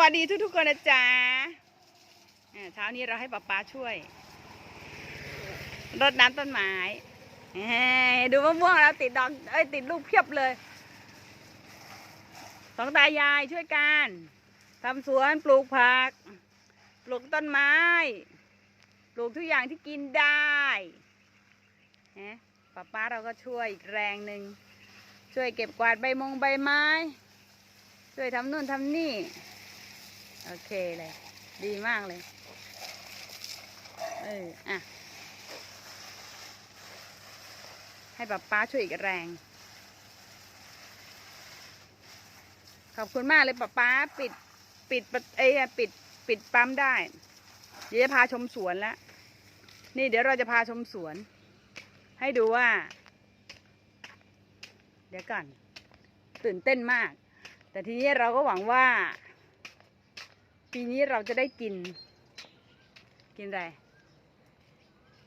วัสดีทุกๆคนนะจ๊ะเช้านี้เราให้ป๊าป๊าช่วย รดน้ำต้นไม้ดูมะม่วงเราติดดอกเอ้ยติดลูกเพียบเลย สองตายายช่วยกันทำสวนปลูกผัก ปลูกต้นไม้ ปลูกทุกอย่างที่กินได้ฮะป้าป้าเราก็ช่วยอีกแรงหนึ่งช่วยเก็บกวาดใบมงใบไม้ ช่วยทำนู่นทำนี่ โอเคเลย ดีมากเลย เออ อะ ให้ป้าป้าช่วยอีกแรง ขอบคุณมากเลยป้าป้าปิด ปิดเอ้ยปิด ปิดปั๊มได้ เดี๋ยวจะพาชมสวนแล้ว นี่เดี๋ยวเราจะพาชมสวน ให้ดูว่า เดี๋ยวก่อน ตื่นเต้นมาก แต่ทีนี้เราก็หวังว่า ปีนี้เราจะได้กิน กินอะไร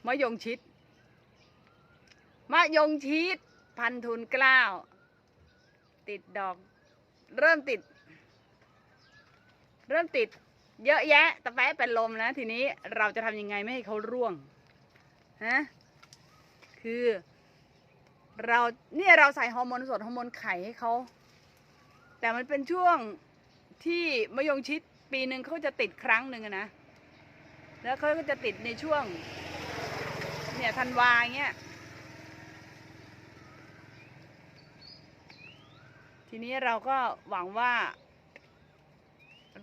มะยงชิดมะยงชิดพันทุนกล้าว ติดดอก เริ่มติด เริ่มติด เยอะแยะตะแปะเป็นลมแล้วทีนี้เราจะทำยังไงไม่ให้เขาร่วงฮะคือ เราเนี่ยเราใส่ฮอร์โมนสดฮอร์โมนไข่ให้เขาแต่มันเป็นช่วงที่มะยงชิด ปีหนึ่งเขาจะติดครั้งหนึ่งนะแล้วเขาก็จะติดในช่วง เนี่ยธันวาเงี้ยทีนี้เราก็หวังว่า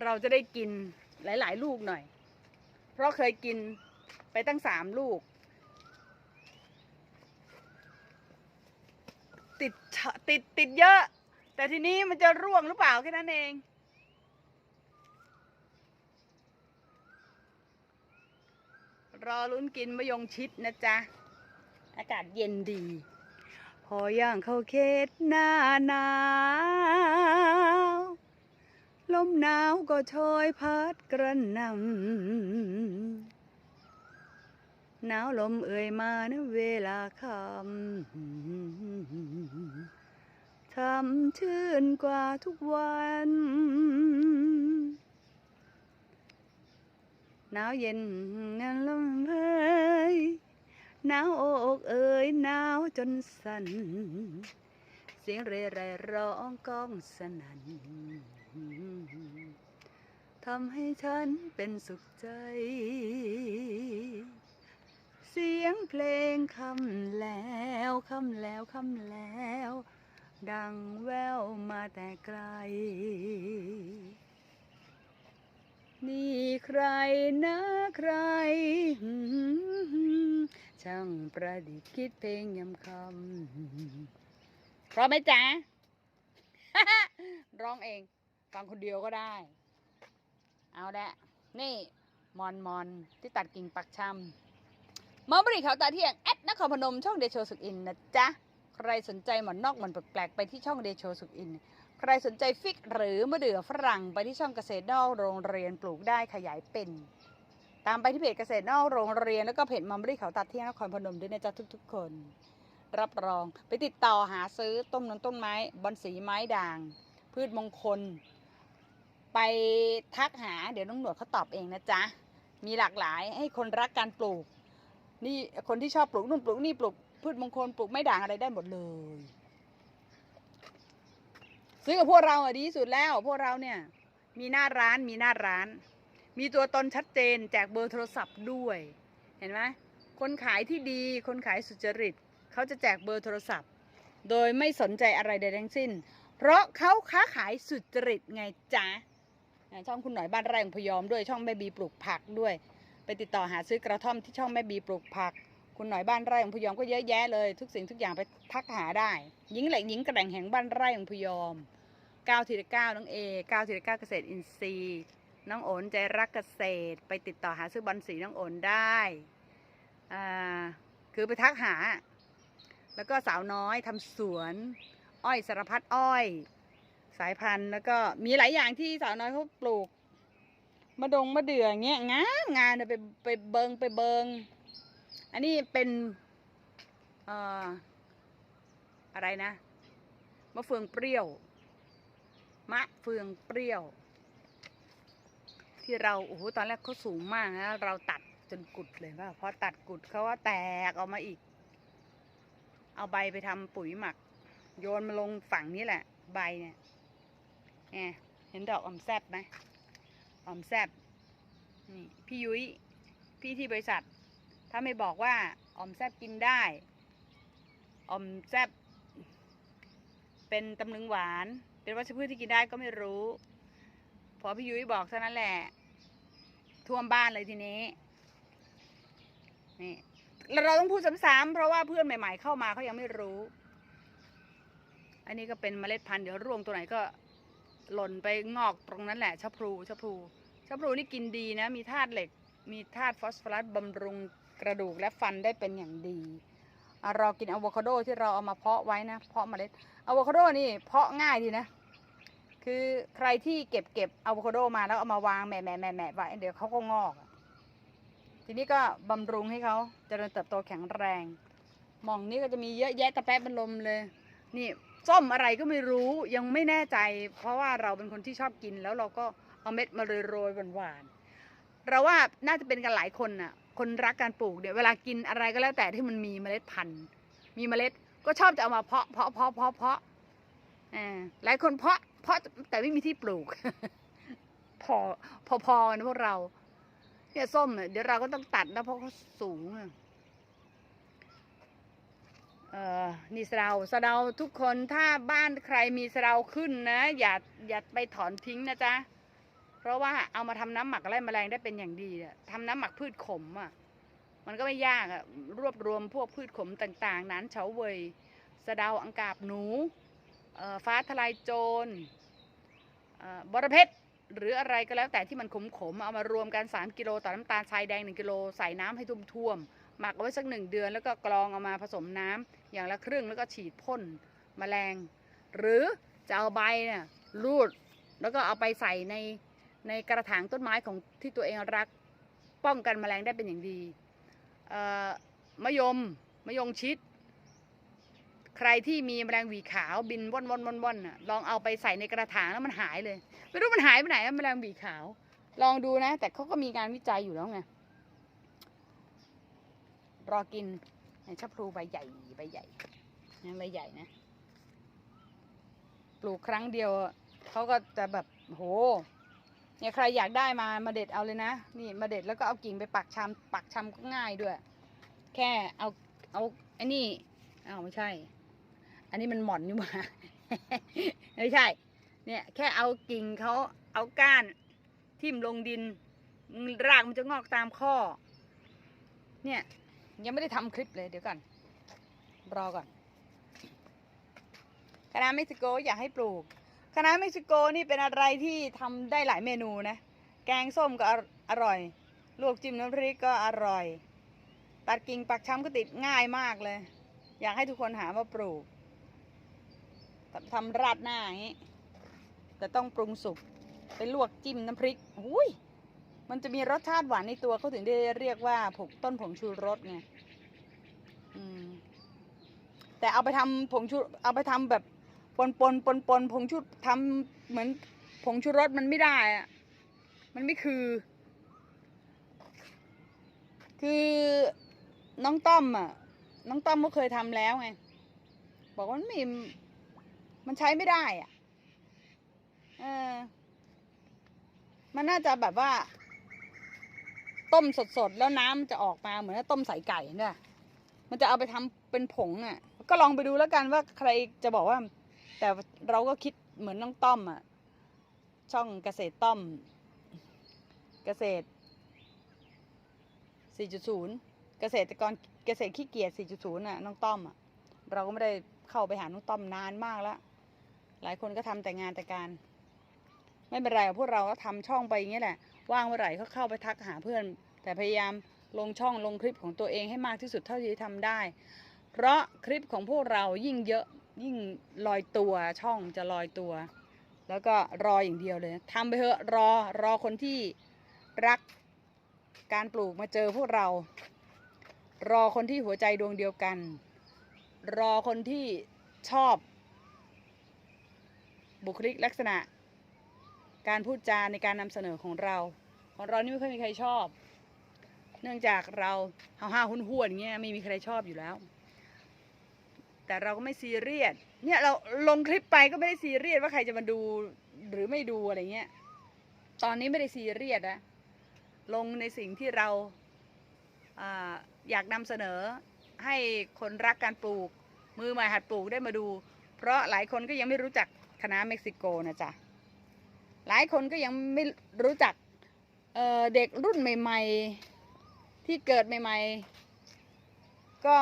เราจะได้กินหลาย ๆ ลูกหน่อย เพราะเคยกินไปตั้งสามลูก ติดติดติดเยอะ แต่ทีนี้มันจะร่วงหรือเปล่าแค่นั้นเอง รอลุ้นกินมะยงชิดนะจ๊ะ อากาศเย็นดี พอย่างเข้าเขตหน้าหนาวลมหนาวก็โชยพัดกระหนำหนาวลมเอ่ยมานะเวลาคำทำชื่นกว่าทุกวัน หนาวเย็นนั้นลมเพยหนาวอกเอ่ยหนาวจนสั่นเสียงเรไรร้องก้องสนั่นทำให้ฉันเป็นสุขใจ เสียงเพลงคำแล้วคำแล้วคำแล้ว ดังแววมาแต่ไกล นี่ใครนะใคร ช่างประดิษฐ์คิดเพลงยำคำพร้อมไหมจ๊ะ ร้องเองฟังคนเดียวก็ได้ เอาละนี่ มอนมอนที่ตัดกิ่งปักชำมอบริเขาตาเที่ยง แอดนครพนมช่องเดโชสุกอินนะจ๊ะ ใครสนใจหมอนนอกหมอนแปลกๆไปที่ช่องเดโชสุกอิน ใครสนใจฟิกหรือมะเดื่อฝรั่งไปที่ช่องเกษตรนอกโรงเรียนปลูกได้ขยายเป็น ตามไปที่เพจเกษตรนอกโรงเรียนแล้วก็เพจมัมบริเขาตัดเที่ยงนครพนมด้วยนะจ๊ะทุกๆ คน รับรองไปติดต่อหาซื้อต้นนนต้นไม้บอนสีไม้ด่าง พืชมงคล ไปทักหาเดี๋ยวน้องหนวดเขาตอบเองนะจ๊ะมีหลากหลายให้คนรักการปลูก นี่คนที่ชอบปลูกนู่นปลูกนี่ปลูกพืชมงคลปลูกไม้ด่างอะไรได้หมดเลย ซื้อกับพวกเราอะดีที่สุดแล้ว พวกเราเนี่ย มีหน้าร้านมีหน้าร้าน มีตัวตนชัดเจนแจกเบอร์โทรศัพท์ด้วย เห็นไหมคนขายที่ดีคนขายสุจริตเขาจะแจกเบอร์โทรศัพท์ โดยไม่สนใจอะไรใดทั้งสิ้น เพราะเขาค้าขายสุจริตไงจ๊ะช่องคุณหน่อยบ้านไร่ของพยอมด้วยช่องแม่บีปลูกผักด้วย ไปติดต่อหาซื้อกระท่อมที่ช่องแม่บีปลูกผัก คุณหน่อยบ้านไร่ของพยอมก็เยอะแยะเลย ทุกสิ่งทุกอย่างไปทักหาได้ หญิงเหล็กหญิงกระแด่งแห่งบ้านไร่ของพยอมก้าวทีละก้าวน้องเอก้าวทีละก้าวเกษตรอินทรีย์ น้องโอนใจรักเกษตร ไปติดต่อหาซื้อบอลสีน้องโอนได้อ่าคือไปทักหา แล้วก็สาวน้อยทำสวน อ้อยสารพัดอ้อย สายพันธุ์แล้วก็มีหลายอย่างที่สาวน้อยเขาปลูกมะดงมะเดื่ออย่างเงี้ยงามงานไปไปเบิงไปเบิง อันนี้เป็นเอ่ออะไรนะมะเฟืองเปรี้ยว มะเฟืองเปรี้ยว ที่เราโอ้โหตอนแรกเขาสูงมากนะเราตัดจนกุดเลยว่าพอตัดกุดเขาว่าแตกออกมาอีก เอาใบไปทำปุ๋ยหมัก โยนมาลงฝั่งนี้แหละ ใบเนี่ยแงเห็นดอกออมแซบไหมออมแซบนี่พี่ยุ้ยพี่ที่บริษัท ถ้าไม่บอกว่าออมแซบกินได้ออมแซบเป็นตำลึงหวาน เป็นวัชพืชที่กินได้ก็ไม่รู้ พอพี่ยุ้ยบอกเท่านั้นแหละ ท่วมบ้านเลยทีนี้นี่แล้วเราต้องพูดซ้ำๆเพราะว่าเพื่อนใหม่ ๆ เข้ามาเขายังไม่รู้ อันนี้ก็เป็นเมล็ดพันธุ์เดี๋ยวร่วงตัวไหนก็หล่นไปงอกตรงนั้นแหละชะพลูชะพลูชะพลูนี่กินดีนะ มีธาตุเหล็ก มีธาตุฟอสฟอรัสบำรุง กระดูกและฟันได้เป็นอย่างดีเรากินอะโวคาโดที่เราเอามาเพาะไว้นะ เพาะเมล็ดอะโวคาโดนี่เพาะง่ายดีนะ คือใครที่เก็บเก็บอะโวคาโดมาแล้วเอามาวางแหม่แหม่แหม่แหม่ไว้เดี๋ยวเขาก็งอก ทีนี้ก็บำรุงให้เขาเจริญเติบโตแข็งแรงหมองนี้ก็จะมีเยอะแยะตะแป๊ะเป็นลมเลย นี่ส้มอะไรก็ไม่รู้ยังไม่แน่ใจ เพราะว่าเราเป็นคนที่ชอบกินแล้วเราก็เอาเม็ดมาโรยๆหวานๆเราว่าน่าจะเป็นกันหลายคนน่ะ คนรักการปลูกเนี่ยเวลากินอะไรก็แล้วแต่ที่มันมีเมล็ดพันธุ์ มีเมล็ดก็ชอบจะเอามาเพาะเพาะเพาะเพาะเพาะอ่าหลายคนเพาะเพาะแต่ไม่มีที่ปลูก พอพอพอนะพวกเราเนี่ยส้มเนี่ยเดี๋ยวเราก็ต้องตัดนะเพราะเขาสูงเออนี่สะเดาสะเดาทุกคนถ้าบ้านใครมีสะเดาขึ้นนะ อย่าอย่าไปถอนทิ้งนะจ๊ะ เพราะว่าเอามาทำน้ำหมักไล่แมลงได้เป็นอย่างดีอะทำน้ำหมักพืชขมอะ มันก็ไม่ยากอะรวบรวมพวกพืชขมต่างๆ นั้นเฉาเวยสะเดาอังกาบหนูฟ้าทลายโจรเอ่อบรเพชรหรืออะไรก็แล้วแต่ที่มันขมๆเอามารวมกัน 3 กิโลต่อน้ำตาลทรายแดง 1 กิโลใส่น้ำให้ท่วมๆหมักเอาไว้สักหนึ่งเดือน แล้วก็กรองเอามาผสมน้ำอย่างละครึ่งแล้วก็ฉีดพ่นแมลง หรือจะเอาใบเนี่ยรูดแล้วก็เอาไปใส่ใน ในกระถางต้นไม้ของที่ตัวเองรัก ป้องกันแมลงได้เป็นอย่างดีมะยมมะยงชิด ใครที่มีแมลงหวีขาวบินว่อนว่อนว่อนว่อนลองเอาไปใส่ในกระถางแล้วมันหายเลย ไม่รู้มันหายไปไหนแมลงหวีขาว ลองดูนะ แต่เขาก็มีการวิจัยอยู่แล้วไงรอกินไอ้ชะพลูใบใหญ่ใบใหญ่ใบใหญ่นะ ปลูกครั้งเดียวเขาก็จะแบบโห เนี่ยใครอยากได้มามาเด็ดเอาเลยนะ นี่มาเด็ดแล้วก็เอากิ่งไปปักชำปักชำก็ง่ายด้วย แค่เอาเอาไอ้นี่เอาวไม่ใช่ อันนี้มันหม่อนนี่ว่าไม่ใช่ เนี่ยแค่เอากิ่งเขาเอาก้านทิ่มลงดินรากมันจะงอกตามข้อ เนี่ยยังไม่ได้ทำคลิปเลยเดี๋ยวก่อนรอก่อนคณะเม็กซิโกอยากให้ปลูก คณะเม็กซิโกนี่เป็นอะไรที่ทำได้หลายเมนูนะ แกงส้มก็อร่อย ลวกจิ้มน้ำพริกก็อร่อย ตัดกิ่งปักช้ำก็ติดง่ายมากเลย อยากให้ทุกคนหามาปลูกทำราดหน้าอย่างนี้ แต่ต้องปรุงสุก ไปลวกจิ้มน้ำพริกอุ้ยมันจะมีรสชาติหวานในตัวเขาถึงได้เรียกว่าผงต้นผงชูรสไงแต่เอาไปทำผงชู เอาไปทำแบบ ปนปนปนปนผงชูทำเหมือนผงชูรสมันไม่ได้อะมันไม่คือ คือน้องต้อมอะ น้องต้อมก็เคยทำแล้วไง บอกว่ามันไม่มันใช้ไม่ได้อะ เออ มันน่าจะแบบว่า ต้มสดๆ แล้วน้ำจะออกมาเหมือนต้มใส่ไก่เนี่ยมันจะเอาไปทำเป็นผงอะ ก็ลองไปดูแล้วกันว่าใครจะบอกว่า แต่เราก็คิดเหมือนน้องต้อมอะช่องเกษตรต้อม เกษตร 4.0 เกษตรกรเกษตรขี้เกียจ 4.0น่ะน้องต้อมอะเราก็ไม่ได้เข้าไปหาน้องต้อมนานมากแล้ว หลายคนก็ทำแต่งานแต่การ ไม่เป็นไรพวกเราก็ทำช่องไปอย่างนี้แหละ ว่างเมื่อไหร่ก็เข้าไปทักหาเพื่อน แต่พยายามลงช่องลงคลิปของตัวเองให้มากที่สุดเท่าที่จะทำได้ เพราะคลิปของพวกเรายิ่งเยอะ ยิ่งลอยตัวช่องจะลอยตัว แล้วก็รออย่างเดียวเลยทำไปเถอะรอรอคนที่รักการปลูกมาเจอพวกเรา รอคนที่หัวใจดวงเดียวกัน รอคนที่ชอบ บุคลิกลักษณะ การพูดจาในการนำเสนอของเรา ของเรานี่ไม่เคยมีใครชอบ เนื่องจากเราห้าวห้าหุ่นหวนเงี้ยไม่มีใครชอบอยู่แล้ว แต่เราก็ไม่ซีเรียสเนี่ยเราลงคลิปไปก็ไม่ได้ซีเรียสว่าใครจะมาดูหรือไม่ดูอะไรเงี้ยตอนนี้ไม่ได้ซีเรียสนะลงในสิ่งที่เราออยากนำเสนอให้คนรักการปลูก มือใหม่หัดปลูกได้มาดู เพราะหลายคนก็ยังไม่รู้จักคณะเม็กซิโกนะจ๊ะหลายคนก็ยังไม่รู้จักเเด็กรุ่นใหม่ ๆ ที่เกิดใหม่ ๆ ก็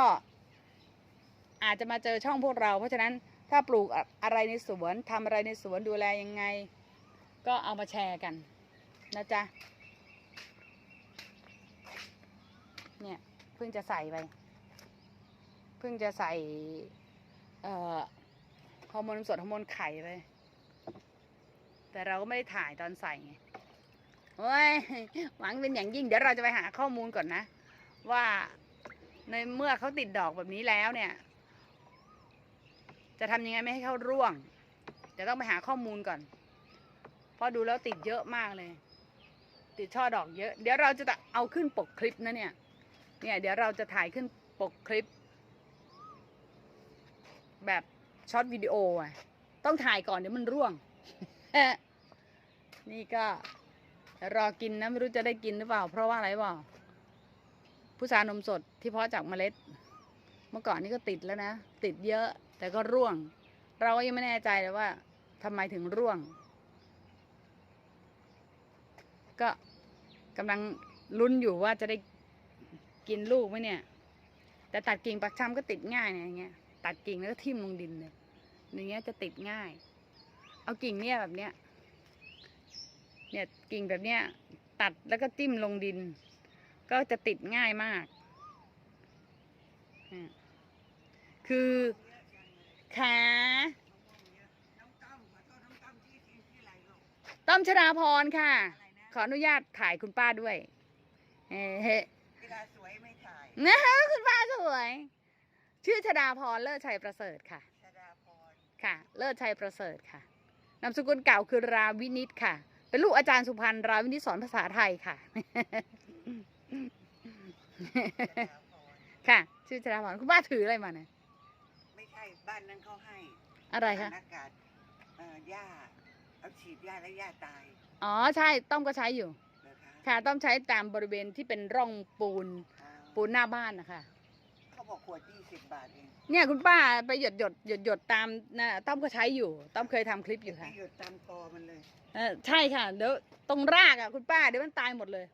อาจจะมาเจอช่องพวกเรา เพราะฉะนั้นถ้าปลูกอะไรในสวนทำอะไรในสวนดูแลยังไง ก็เอามาแชร์กันนะจ๊ะเนี่ยเพิ่งจะใส่ไปเพิ่งจะใส่เอ่อฮอร์โมนสดฮอร์โมนไข่ไปแต่เราก็ไม่ได้ถ่ายตอนใส่ไงโอ้ยหวังเป็นอย่างยิ่งเดี๋ยวเราจะไปหาข้อมูลก่อนนะ ว่าในเมื่อเขาติดดอกแบบนี้แล้วเนี่ย จะทำยังไงไม่ให้เขาร่วงจะต้องไปหาข้อมูลก่อน เพราะดูแล้วติดเยอะมากเลย ติดช่อดอกเยอะ เดี๋ยวเราจะเอาขึ้นปกคลิปนะเนี่ย เนี่ย เดี๋ยวเราจะถ่ายขึ้นปกคลิป แบบช็อตวิดีโออะ ต้องถ่ายก่อนเดี๋ยวมันร่วง นี่ก็รอกินนะ ไม่รู้จะได้กินหรือเปล่า เพราะว่าอะไรเปล่าพุทรานมสดที่เพาะจากเมล็ด เมื่อก่อนนี่ก็ติดแล้วนะ ติดเยอะ แต่ก็ร่วง เราก็ยังไม่แน่ใจเลยว่าทำไมถึงร่วง ก็กำลังลุ้นอยู่ว่าจะได้กินลูกไหมเนี่ย แต่ตัดกิ่งปักชำก็ติดง่ายเนี่ยอย่างเงี้ย ตัดกิ่งแล้วก็ทิ่มลงดินเลยอย่างเงี้ยจะติดง่าย เอากิ่งเนี่ยแบบเนี้ย เนี่ยกิ่งแบบเนี้ย ตัดแล้วก็จิ้มลงดิน ก็จะติดง่ายมาก คือ ขาต้อมชดาพรค่ะ ขออนุญาตถ่ายคุณป้าด้วย เฮ้เฮ้เวลาสวยไม่ถ่ายนะคะคุณป้าสวย ชื่อชดาพรเลิศชัยประเสริฐค่ะชดาพรค่ะ เลิศชัยประเสริฐค่ะนามสกุลเก่าคือราวินิตค่ะ เป็นลูกอาจารย์สุพรรณราวินิตสอนภาษาไทยค่ะ ค่ะ ชื่อชดาพรคุณป้าถืออะไรมาเนี่ย บ้านนั้นเขาให้อะไรคะอากาศเอ่อหญ้าเอาฉีดหญ้าแล้วหญ้าตายอ๋อใช่ต้อมก็ใช้อยู่ เหรอคะค่ะต้อมใช้ตามบริเวณที่เป็นร่องปูนอ๋อปูนหน้าบ้านนะคะเขาบอกขวดยี่สิบบาทเองเนี่ยคุณป้าไปหยดหยดหยดหยดตามนะต้อมก็ใช้อยู่ ต้อมเคยทำคลิปอยู่ไปค่ะหยดตามตอมันเลยเออใช่ค่ะเดี๋ยวตรงรากอะคุณป้าเดี๋ยวมันตายหมดเลย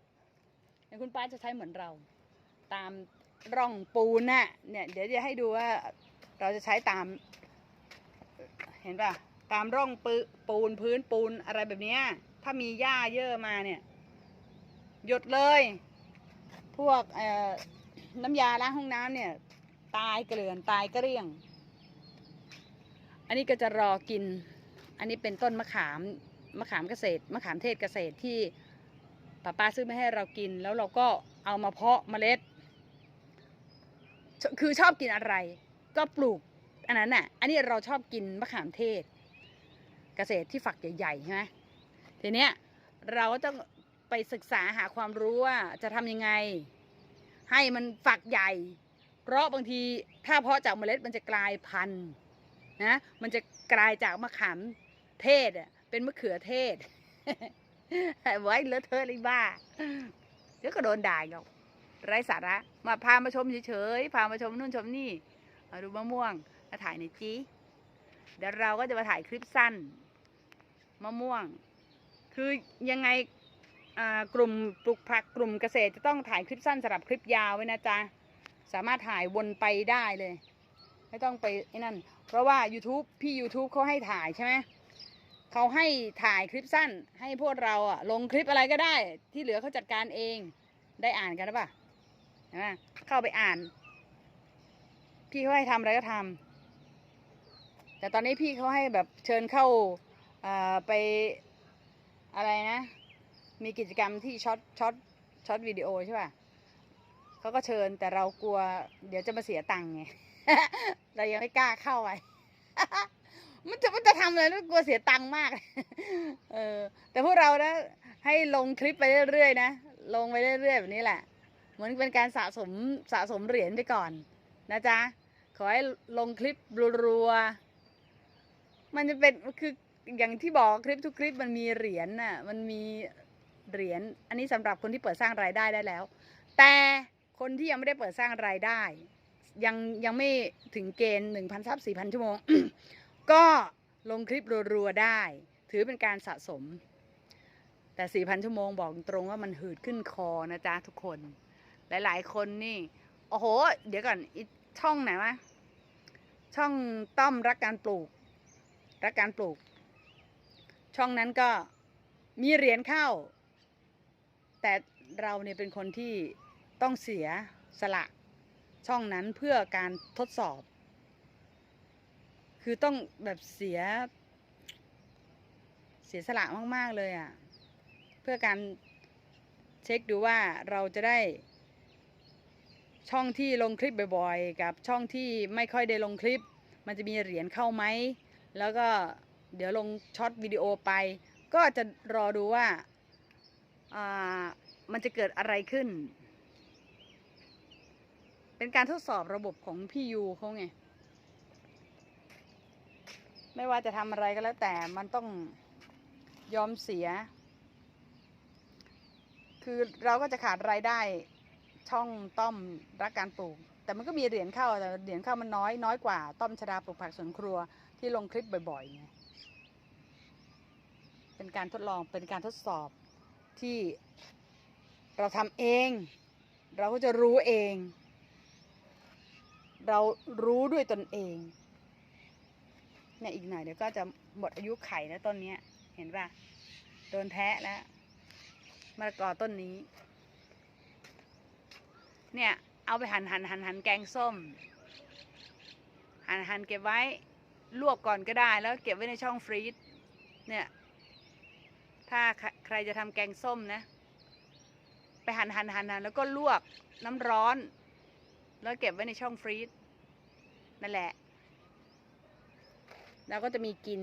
เดี๋ยวคุณป้าจะใช้เหมือนเรา ตามร่องปูนน่ะเนี่ยเดี๋ยวจะให้ดูว่า เราจะใช้ตาม เห็นป่ะ ตามร่องปปูนพื้นปูนอะไรแบบนี้ถ้ามีหญ้าเยอะมาเนี่ย หยดเลย พวกน้ำยาล้างห้องน้ำเนี่ย ตายเกลื่อนตายกระเกลี้ยง อันนี้ก็จะรอกิน อันนี้เป็นต้นมะขามมะขามเกษตรมะขามเทศเกษตรที่ป้าป้าซื้อมาให้เรากิน แล้วเราก็เอามาเพาะเมล็ด คือชอบกินอะไร ก็ปลูกอันนั้นน่ะ อันนี้เราชอบกินมะขามเทศ เกษตรที่ฝักใหญ่ๆใช่ไหมทีเนี้ยเราก็ต้องไปศึกษาหาความรู้ว่าจะทำยังไง ให้มันฝักใหญ่ เพราะบางทีถ้าเพาะจากเมล็ดมันจะกลายพันธุ์นะมันจะกลายจากมะขามเทศอะเป็นมะเขือเทศไว้เลอะเทอะเลยบ้าเดี๋ยวก็โดนด่าอีกหรอกไร้สาระ มาพามาชมเฉยๆ พามาชมนู่นชมนี่ มาดูมะม่วงมาถ่ายในอยจีเดี๋ยวเราก็จะมาถ่ายคลิปสั้นมะม่วง คือยังไงกลุ่มปลูกผักกลุ่มเกษตรจะต้องถ่ายคลิปสั้นสำหรับคลิปยาวไว้นะจ๊ะ สามารถถ่ายวนไปได้เลย ไม่ต้องไปไอ้นั่น เพราะว่า YouTube พี่ YouTube เขาให้ถ่ายใช่ไหมเขาให้ถ่ายคลิปสั้น ให้พวกเราอะลงคลิปอะไรก็ได้ ที่เหลือเขาจัดการเองได้อ่านกันหรือเปล่าเห็นไหมเข้าไปอ่าน พี่เขาให้ทำอะไรก็ทำแต่ตอนนี้พี่เขาให้แบบเชิญเข้าไปอะไรนะ มีกิจกรรมที่ช็อตช็อตช็อตวิดีโอใช่ป่ะเขาก็เชิญแต่เรากลัว เดี๋ยวจะมาเสียตังค์ไงเรายังไม่กล้าเข้าไปมันจะมันจะทำอะไรแล้กลัวเสียตังค์มาก เออ แต่พวกเรานะ ให้ลงคลิปไปเรื่อยๆนะ ลงไปเรื่อยๆแบบนี้แหละ เหมือนเป็นการสะสมสะสมเหรียญไปก่อนนะจ๊ะ ขอให้ลงคลิปรัวๆมันจะเป็นคืออย่างที่บอกคลิปทุกคลิปมันมีเหรียญน่ะมันมีเหรียญอันนี้สำหรับคนที่เปิดสร้างรายได้ได้แล้ว แต่คนที่ยังไม่ได้เปิดสร้างรายได้ ยังยังไม่ถึงเกณฑ์หนึ่งพันซับสี่พันชั่วโมง ก็ลงคลิปรัวๆได้ ถือเป็นการสะสม แต่สี่พันชั่วโมงบอกตรงว่ามันหืดขึ้นคอนะจ๊ะทุกคน หลายๆคนนี่ โอ้โห เดี๋ยวก่อนอช่องไหนวะ ช่องต้อมรักการปลูก รักการปลูก ช่องนั้นก็มีเหรียญเข้า แต่เราเนี่ยเป็นคนที่ต้องเสียสละ ช่องนั้นเพื่อการทดสอบ คือต้องแบบเสีย เสียสละมาก ๆ เลยอะ่ะ เพื่อการเช็คดูว่าเราจะได้ ช่องที่ลงคลิปบ่อยๆ กับช่องที่ไม่ค่อยได้ลงคลิป มันจะมีเหรียญเข้าไหม แล้วก็เดี๋ยวลงช็อตวิดีโอไป ก็จะรอดูว่าอ่ามันจะเกิดอะไรขึ้น เป็นการทดสอบระบบของพี่ยูเขาไง ไม่ว่าจะทำอะไรก็แล้วแต่มันต้องยอมเสีย คือเราก็จะขาดรายได้ ช่องต้อมรักการปลูก แต่มันก็มีเหรียญเข้าแต่เหรียญเข้ามันน้อยน้อยกว่า ต้อมชดาปลูกผักสวนครัวที่ลงคลิปบ่อยๆไงเป็นการทดลองเป็นการทดสอบที่เราทำเอง เราก็จะรู้เอง เรารู้ด้วยตนเองเนี่ยอีกหน่อยเดี๋ยวก็จะหมดอายุไขแล้วต้นเนี้ยเห็นป่ะโดนแทะแล้วมะละกอต้นนี้ เนี่ย เอาไปหั่นหั่นหั่นหั่นแกงส้ม หั่นหั่นเก็บไว้ลวกก่อนก็ได้แล้วเก็บไว้ในช่องฟรีซเนี่ยถ้าใครจะทำแกงส้มนะ ไปหั่นหั่นหั่นหั่นแล้วก็ลวกน้ำร้อน แล้วเก็บไว้ในช่องฟรีซนั่นแหละ แล้วก็จะมีกิน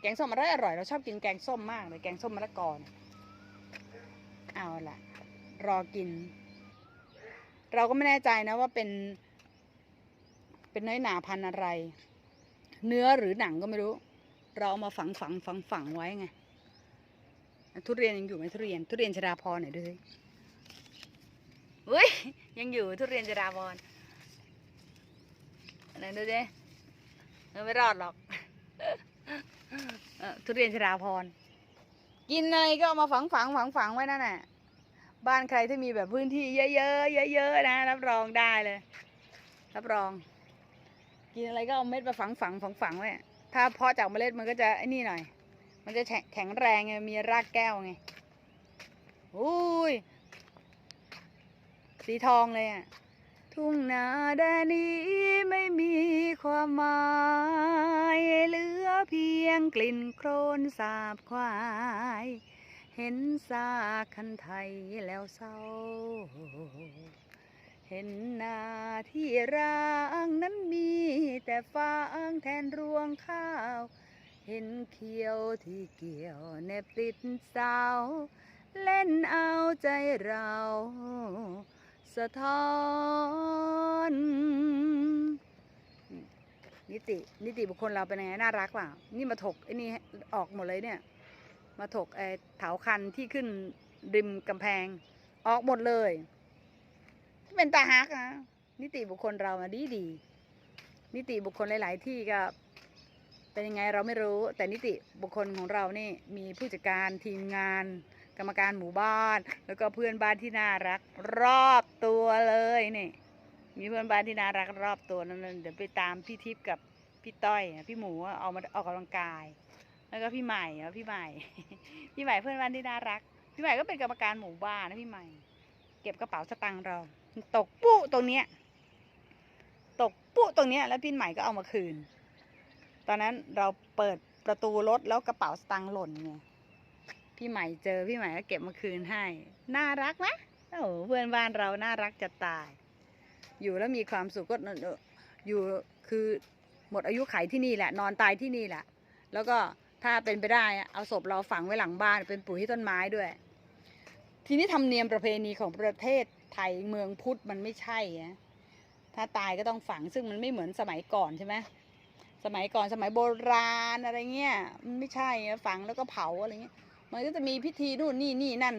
แกงส้มอร่อยอร่อยเราชอบกินแกงส้มมากเลยแกงส้มมะละกอเนี่ยเอาล่ะ รอกิน เราก็ไม่แน่ใจนะว่าเป็น เป็นน้อยหนาพันธุ์อะไร เนื้อหรือหนังก็ไม่รู้ เราเอามาฝังฝังฝังฝังไว้ไงทุเรียนยังอยู่ไหมทุเรียน ทุเรียนชราพรหน่อยดูสิเฮ้ยยังอยู่ทุเรียนชราพรไหนดูดิเออไม่รอดหรอกเออทุเรียนชราพรกินอะไรก็เอามาฝังฝังฝังฝังไว้นั่นแหละ บ้านใครที่มีแบบพื้นที่เยอะๆเยอะๆนะ รับรองได้เลย รับรอง กินอะไรก็เอาเม็ดมาฝังฝังฝังฝังไว้ถ้าเพาะจากเมล็ดมันก็จะไอ้นี่หน่อย มันจะแข็งแข็งแรงไงมีรากแก้วไงอุ้ยสีทองเลยอะทุ่งนาแดนนี้ไม่มีความหมายเหลือเพียงกลิ่นโครนสาบควาย เห็นซาคันไทยแล้วเศร้า เห็นนาที่ร้างนั้นมีแต่ฟางแทนรวงข้าว เห็นเขียวที่เกี่ยวแนบติดเสาเล่นเอาใจเรา สะท้อนนิตินิติบุคคลเราเป็นยังไงน่ารักเปล่านี่มาถกไอ้นี่ออกหมดเลยเนี่ย มาถกไอ้เถาคันที่ขึ้นริมกำแพง ออกหมดเลยเป็นตาฮักนะนิติบุคคลเราอะดีดี นิติบุคคลหลาย ๆ ที่ก็เป็นยังไงเราไม่รู้ แต่นิติบุคคลของเรานี่มีผู้จัดการทีมงาน กรรมการหมู่บ้าน แล้วก็เพื่อนบ้านที่น่ารัก รอบตัวเลยนี่มีเพื่อนบ้านที่น่ารักรอบตัวนั่นเดี๋ยวไปตามพี่ทิพย์กับพี่ต้อย พี่หมูเอามาออกกำลังกาย แล้วก็พี่ใหม่อะพี่ใหม่ พี่ใหม่เพื่อนบ้านที่น่ารัก พี่ใหม่ก็เป็นกรรมการหมู่บ้านนะพี่ใหม่ เก็บกระเป๋าสตังค์เรา ตกปุ๊ตรงเนี้ย ตกปุ๊ตรงเนี้ย แล้วพี่ใหม่ก็เอามาคืน ตอนนั้นเราเปิดประตูรถแล้วกระเป๋าสตังค์หล่นไงพี่ใหม่เจอพี่ใหม่ก็เก็บมาคืนให้ น่ารักไหมโอ้เพื่อนบ้านเราน่ารักจะตาย อยู่แล้วมีความสุขก็อยู่คือหมดอายุไขที่นี่แหละ นอนตายที่นี่แหละ แล้วก็ ถ้าเป็นไปได้เอาศพเราฝังไว้หลังบ้านเป็นปุ๋ยให้ต้นไม้ด้วย ทีนี้ธรรมเนียมประเพณีของประเทศไทยเมืองพุทธมันไม่ใช่นะถ้าตายก็ต้องฝังซึ่งมันไม่เหมือนสมัยก่อนใช่ไหมสมัยก่อนสมัยโบราณอะไรเงี้ยมันไม่ใช่ฝังแล้วก็เผาอะไรเงี้ย มันก็จะมีพิธีนู่นนี่นี่นั่น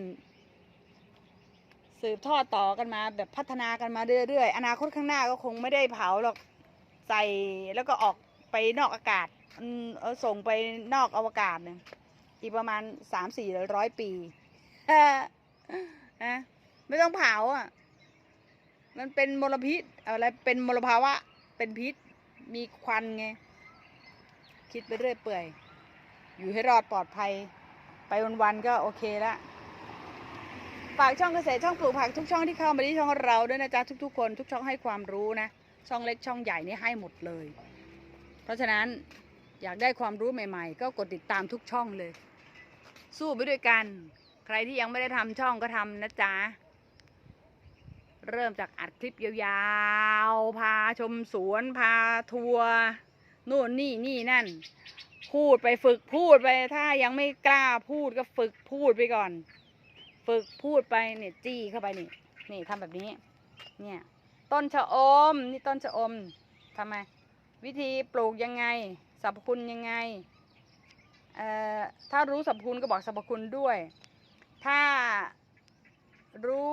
สืบทอดต่อกันมาแบบพัฒนากันมาเรื่อยๆอนาคตข้างหน้าก็คงไม่ได้เผาหรอกใส่แล้วก็ออกไปนอกอากาศ อืมเอาส่งไปนอกอวกาศเนี่ยอีกประมาณสามสี่ร้อยปีนะไม่ต้องเผาอะ มันเป็นมลพิษอะไรเป็นมลภาวะ เป็นพิษ มีควันไง คิดไปเรื่อยเปื่อย อยู่ให้รอดปลอดภัย ไปวันๆก็โอเคละฝากช่องเกษตรช่องปลูกผักทุกช่องที่เข้ามาที่ช่องเราด้วยนะจ๊ะทุก ๆ คนทุกช่องให้ความรู้นะ ช่องเล็กช่องใหญ่นี่ให้หมดเลย เพราะฉะนั้น อยากได้ความรู้ใหม่ๆ ก็กดติดตามทุกช่องเลย สู้ไปด้วยกัน ใครที่ยังไม่ได้ทำช่องก็ทำนะจ๊ะ เริ่มจากอัดคลิปยาวๆ พาชมสวน พาทัวร์นู่นนี่นี่นั่น พูดไปฝึกพูดไป ถ้ายังไม่กล้าพูดก็ฝึกพูดไปก่อน ฝึกพูดไปเนี่ยจี้เข้าไปนี่ นี่ทำแบบนี้ เนี่ย ต้นชะอม นี่ต้นชะอมทำไมวิธีปลูกยังไง สรรพคุณยังไงเอ่อถ้ารู้สรรพคุณก็บอกสรรพคุณด้วย ถ้ารู้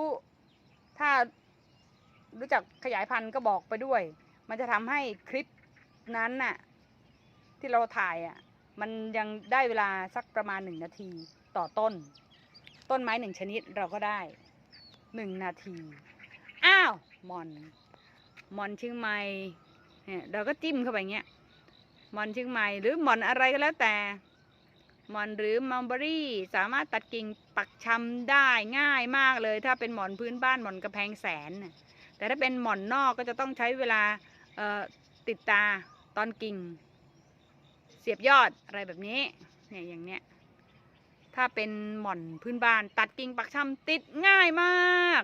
ถ้ารู้จักขยายพันธุ์ก็บอกไปด้วย มันจะทำให้คลิปนั้นน่ะที่เราถ่ายอะมันยังได้เวลาสักประมาณหนึ่งนาทีต่อต้น ต้นไม้หนึ่งชนิดเราก็ได้หนึ่งนาที อ้าวมอนมอนเชียงใหม่เนี่ยเราก็จิ้มเข้าไปเงี้ย มอนเชียงใหม่หรือมอนอะไรก็แล้วแต่มอนหรือมัลเบอรี่สามารถตัดกิ่งปักชำได้ง่ายมากเลย ถ้าเป็นหมอนพื้นบ้านหมอนกระแพงแสน แต่ถ้าเป็นหมอนนอกก็จะต้องใช้เวลาติดตาตอนกิ่ง เสียบยอดอะไรแบบนี้เนี่ยอย่างเนี้ยถ้าเป็นหม่อนพื้นบ้านตัดกิ่งปักชำติดง่ายมาก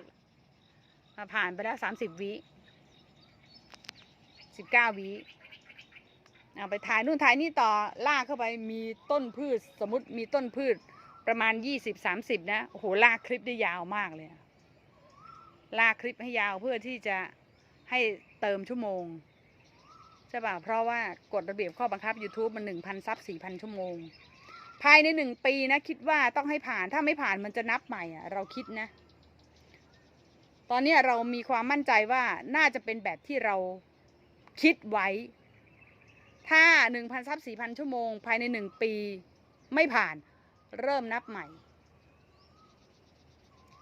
ผ่านไปแล้วสามสิบวิสิบเก้าวิ เอาไปถ่ายนู่นถ่ายนี่ต่อลากเข้าไปมีต้นพืช สมมติมีต้นพืชประมาณยี่สิบสามสิบนะโอ้โหลากคลิปได้ยาวมากเลย ลากคลิปให้ยาวเพื่อที่จะให้เติมชั่วโมงใช่ป่ะเพราะว่ากฎระเบียบข้อบังคับ YouTube มันหนึ่งพันซับสี่พันชั่วโมง ภายในหนึ่งปีนะคิดว่าต้องให้ผ่านถ้าไม่ผ่านมันจะนับใหม่อะเราคิดนะ ตอนนี้เรามีความมั่นใจว่าน่าจะเป็นแบบที่เราคิดไว้ ถ้าหนึ่งพันซับสี่พันชั่วโมง ภายในหนึ่งปีไม่ผ่านเริ่มนับใหม่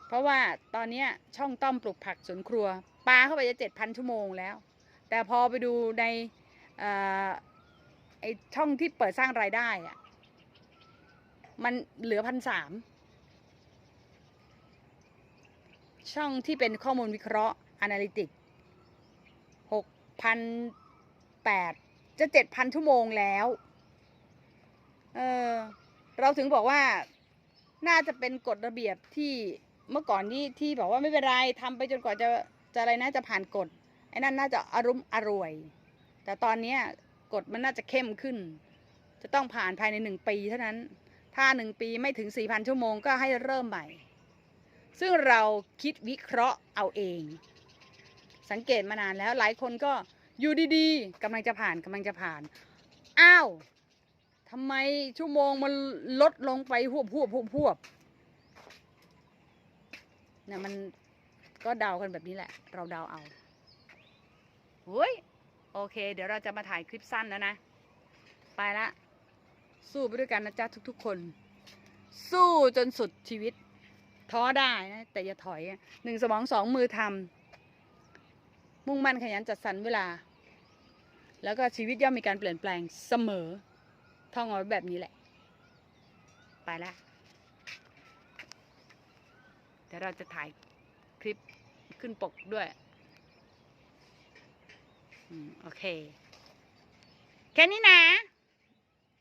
เพราะว่าตอนนี้ช่องต้อมปลูกผักสวนครัวปลาเข้าไปจะเจ็ดพันชั่วโมงแล้ว แต่พอไปดูในออไอช่องที่เปิดสร้างรายได้อะมันเหลือพันสามช่องที่เป็นข้อมูลวิเคราะห์ Analytic หกพันแปด จะเจ็ดพันชั่วโมงแล้ว เออเราถึงบอกว่าน่าจะเป็นกฎระเบียบที่เมื่อก่อนที่ที่บอกว่าไม่เป็นไรทำไปจนกว่าจะจะอะไรนะจะผ่านกฎไอ้นั่นน่าจะอารมณ์อร่วย แต่ตอนเนี้ยกฎมันน่าจะเข้มขึ้น จะต้องผ่านภายในหนึ่งปีเท่านั้น ถ้าหนึ่งปีไม่ถึงสี่พันชั่วโมงก็ให้เริ่มใหม่ ซึ่งเราคิดวิเคราะห์เอาเอง สังเกตมานานแล้วหลายคนก็ อยู่ดีๆกำลังจะผ่านกำลังจะผ่าน อ้าวทำไมชั่วโมงมันลดลงไปหวบหวบหวบหวบเนี่ยมันก็เดากันแบบนี้แหละ เราเดาเอาเฮ้ยโอเค เดี๋ยวเราจะมาถ่ายคลิปสั้นแล้วนะ ไปละ สู้ไปด้วยกันนะจ๊ะทุกๆคน สู้จนสุดชีวิต ท้อได้นะ แต่อย่าถอยหนึ่งสมองสองมือทำ มุ่งมั่นขยันจัดสรรเวลา แล้วก็ชีวิตย่อมมีการเปลี่ยนแปลงเสมอ ท่องเอาไว้แบบนี้แหละ ไปละเดี๋ยวเราจะถ่ายคลิปขึ้นปกด้วยอืมโอเค แค่นี้นะ